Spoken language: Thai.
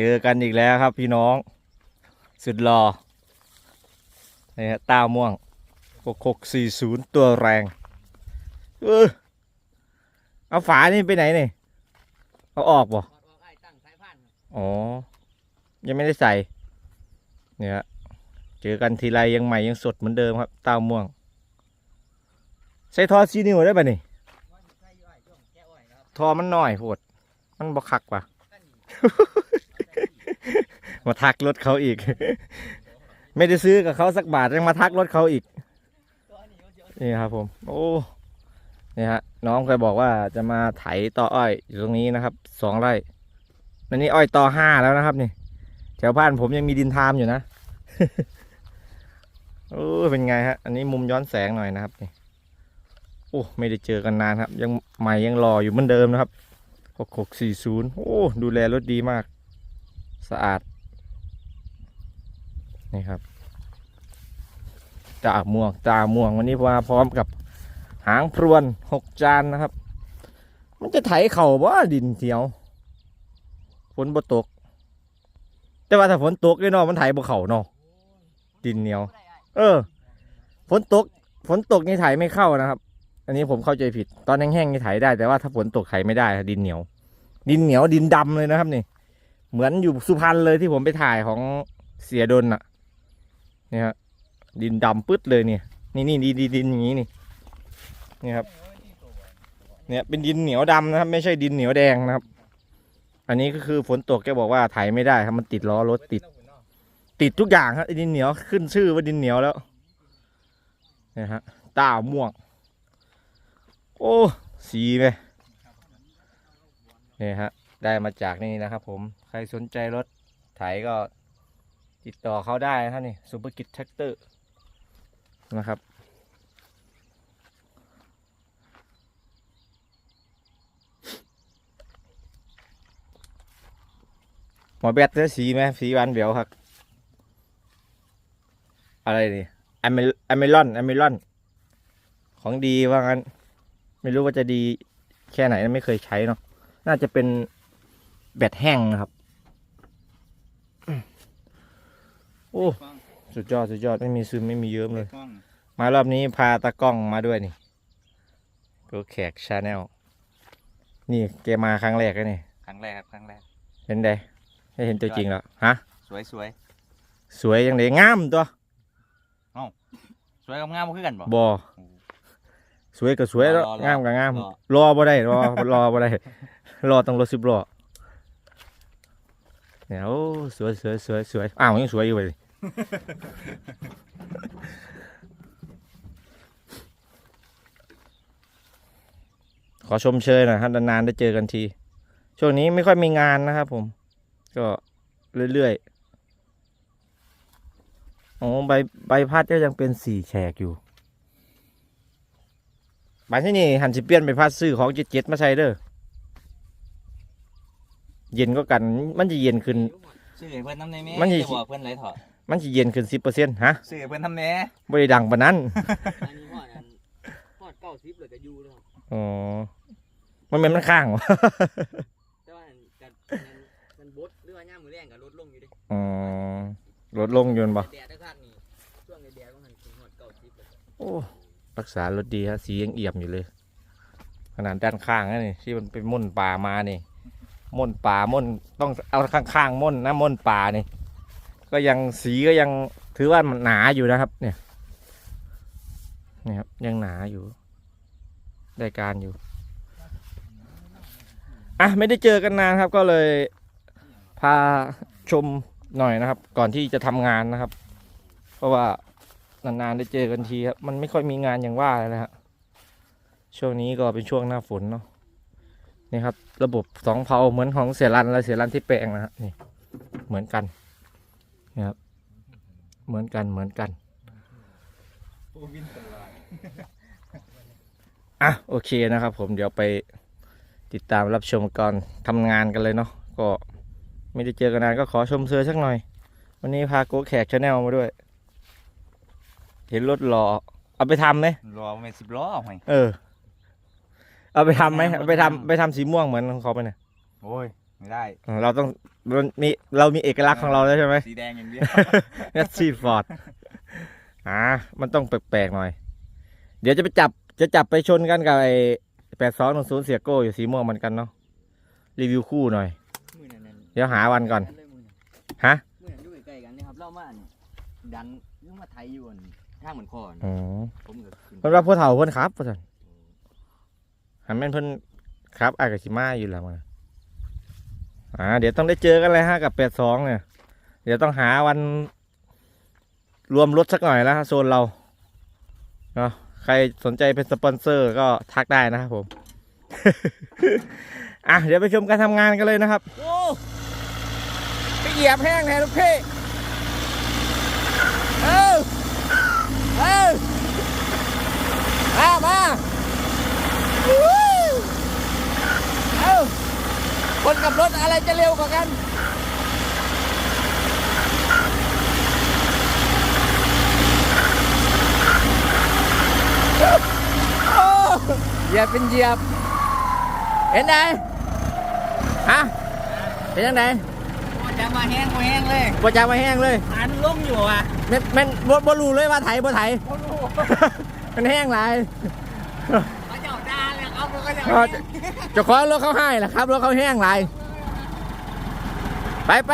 เจอกันอีกแล้วครับพี่น้อง สุดหล่อนี่ฮะต้าม่วงหกหกสี่ศูนย์ตัวแรง เออเอาฝานี่ไปไหนนี่เอาออกบ่ถอดออกไอ้ตั้งสายพานครับอ๋อ ยังไม่ได้ใส่ เนี่ย เจอกันทีไรยังใหม่ยังสดเหมือนเดิมครับต้าม่วง ใส่ทอซีนิวได้ป่ะนี่ยทอมันหน้อยโพดมันบ่คักว่ะ มาทักรถเขาอีก ไม่ได้ซื้อกับเขาสักบาทยังมาทักรถเขาอีก นี่ครับผม โอ้นี่ฮะน้องเคยบอกว่าจะมาไถต่ออ้อยอยู่ตรงนี้นะครับสองไร่อันนี้อ้อยต่อห้าแล้วนะครับนี่แถวบ้านผมยังมีดินทามอยู่นะโอ้เป็นไงฮะ อันนี้มุมย้อนแสงหน่อยนะครับนี่โอ้ไม่ได้เจอกันนานครับ ยังใหม่ยังรออยู่เหมือนเดิมนะครับหกหกสี่ศูนย์โอ้ดูแลรถดีมาก สะอาด นี่ครับจ่าม่วงจ่าม่วงวันนี้มาพร้อมกับหางพรวนหกจานนะครับ มันจะไถเข่าบ่ดินเทียวฝนบ่ตก แต่ว่าถ้าฝนตกแน่นอนมันไถบ่เข่าเนาะดินเหนียว เออฝนตกฝนตกนี่ไถไม่เข้านะครับ อันนี้ผมเข้าใจผิด ตอนแห้งๆนี่ไถได้ แต่ว่าถ้าฝนตกไถไม่ได้ ดินเหนียว ดินเหนียวดินดำเลยนะครับนี่ เหมือนอยู่สุพรรณเลยที่ผมไปถ่ายของเสียดนน่ะ นี่ครับดินดำปึ๊ดเลยเนี่ยนี่นี่ดินดินอย่างนี้นี่นี่ครับเนี่ยเป็นดินเหนียวดำนะครับ ไม่ใช่ดินเหนียวแดงนะครับ อันนี้ก็คือฝนตกแกบอกว่าไถไม่ได้ครับมันติดล้อรถติด ติดทุกอย่างครับไอ้ดินเหนียวขึ้นชื่อว่าดินเหนียวแล้วนี่ฮะต้าม่วง โอ้สีไหมนี่ฮะได้มาจากนี่นะครับผมใครสนใจรถไถก็ ติดต่อเขาได้นะครับนี่ซูเปอร์กิจแท็กเตอร์นะครับ หมอแบตจอสีไหมสีหวานเดียวครับ อะไรนี่แอมเมแอมเมลอนแอมเมลอน ของดีว่างั้น ไม่รู้ว่าจะดีแค่ไหนไม่เคยใช้เนาะน่าจะเป็นแบตแห้งนะครับ โอ้สุดยอดสุดยอดไม่มีซึมไม่มีเยิ้มเลยกล้องมารอบนี้พาตากล้องมาด้วยนี่ก็แขกชาแนลนี่แกมาครั้งแรกแล้วนี่ครั้งแรกครับครั้งแรก เป็นไงได้เห็นตัวจริงแล้วฮะ สวยสวยสวยยังไงงามตัวสวยกับงามบ่คือกันบ่บอสวยก็สวยแล้วรอรองามก็งามรอรอบ่ได้รอรอบ่ได้รอต้องรถสิบล้อ เนี่ยโอ้สวยสวยสวยสวยอ้าวยังสวยอยู่เลยขอชมเชยหน่อยครับนานๆได้เจอกันที ช่วงนี้ไม่ค่อยมีงานนะครับผม ก็เรื่อยๆโอ๋อใบใบพัดก็ยังเป็นสี่แฉกอยู่บานที่นี่หันสิเปลี่ยนไปพัดซื้อของเจ็ดๆมาใช้เด้อ เย็นก็กัน มันจะเย็นขึ้น ซื้อให้เพิ่นทำได้แม่มันสิ จะบอกเพิ่นไรเถอะมันจะเย็นขึ้นสิบเปอร์เซ็นต์ฮะซื้อให้เพิ่นทำแหน่ไม่ได้ดังปานนั้น อันนี้ฮอดอันฮอดเก้าสิบเลยก็อยู่แล้วครับอ๋อ มันเป็นมันข้างวะแต่ว่าอันกันมันบดหรือว่าย่ามมือแรงกับลดลงอยู่เดิอ๋อลดลงอยนต์บ่ แดดได้ข้างนี้ช่วงแดดก็หันถึงฮอดเก้าสิบเลยโอ้ รักษารถดีฮะสียังเอี่ยมอยู่เลย ขนาดด้านข้างนะนี่ที่มันเป็นม่นป่ามานี่ ม่นป่าม่นต้องเอาข้างๆม่นนะม่นป่านี่ ก็ยังสีก็ยังถือว่ามันหนาอยู่นะครับ เนี่ยนี่ครับยังหนาอยู่ ได้การอยู่อะไม่ได้เจอกันนานครับ ก็เลยพาชมหน่อยนะครับ ก่อนที่จะทำงานนะครับ เพราะว่านานๆได้เจอกันทีครับมันไม่ค่อยมีงานอย่างว่าเลยนะฮะช่วงนี้ก็เป็นช่วงหน้าฝนเนาะ นี่ครับ ระบบสองเพาเหมือนของเสียรันและเสียรันที่แปลงนะฮะนี่เหมือนกันนี่ครับ เหมือนกันเหมือนกันอะโอเคนะครับ ผมเดี๋ยวไปติดตามรับชมก่อนทำงานกันเลยเนาะก็ไม่ได้เจอกันนานก็ขอชมเซอร์สักหน่อย วันนี้พาโกแขกชาแนลมาด้วย เห็นรถหล่อเอาไปทำไหมรอแม่นสิบล้อห่วยเออ เอาไปทำไหมเอาไปทำไปทำสีม่วงเหมือนของเขาไปเนี่ยโอ้ยไม่ได้ เราต้องมันมีเรามีเอกลักษณ์ของเราแล้วใช่ไหมสีแดงอย่างเดียวแมสซี่ฟอร์ดอ่ามันต้องแปลกๆหน่อย เดี๋ยวจะไปจับจะจับไปชนกันกับไอ้แปดสองหนึ่งศูนย์เสียโก้อยู่สีม่วงเหมือนกันเนาะรีวิวคู่หน่อยมือนั่นนั่นเดี๋ยวหาวันก่อนเลยมือนั่นฮะมือนั่นอยู่ใกล้ๆกันนี่ครับเล่ามาอันดันยุ่งมาไทยอยู่อันทางเหมือนคอนอ๋อผมก็ขึ้นเพิ่นว่าผู้เฒ่าเพิ่นครับพ่อสัน หันแม่นเพิ่นครับอากาชิมาอยู่แล้วมาอ่า เดี๋ยวต้องได้เจอกันเลยฮะกับแปดสองเนี่ย เดี๋ยวต้องหาวัน รวมรถสักหน่อยแล้วฮะโซนเราเนาะใครสนใจเป็นสปอนเซอร์ก็ทักได้นะครับผม อะ เดี๋ยวไปชมการทำงานกันเลยนะครับโอ้ไปเหยียบแห้งแทนลูกพี่เออเออมามาวู้เอ้า คนกับรถอะไร จะเร็วกว่ากันโอ้เหยียบเป็นเหยียบ เห็นไหมฮะเห็นยังไงจะมาแห้งมาแห้งเลยปวดจามาแห้งเลยอันลงอยู่อะแม่นแม่นบ่บ่รู้เลยว่าไถบ่ไถมันแห้งหลายเขาจะเอาด้านเลยครับมันก็จะก็เจะขอรถเขาให้แหละครับรถเขาแห้งหลาย ไปไป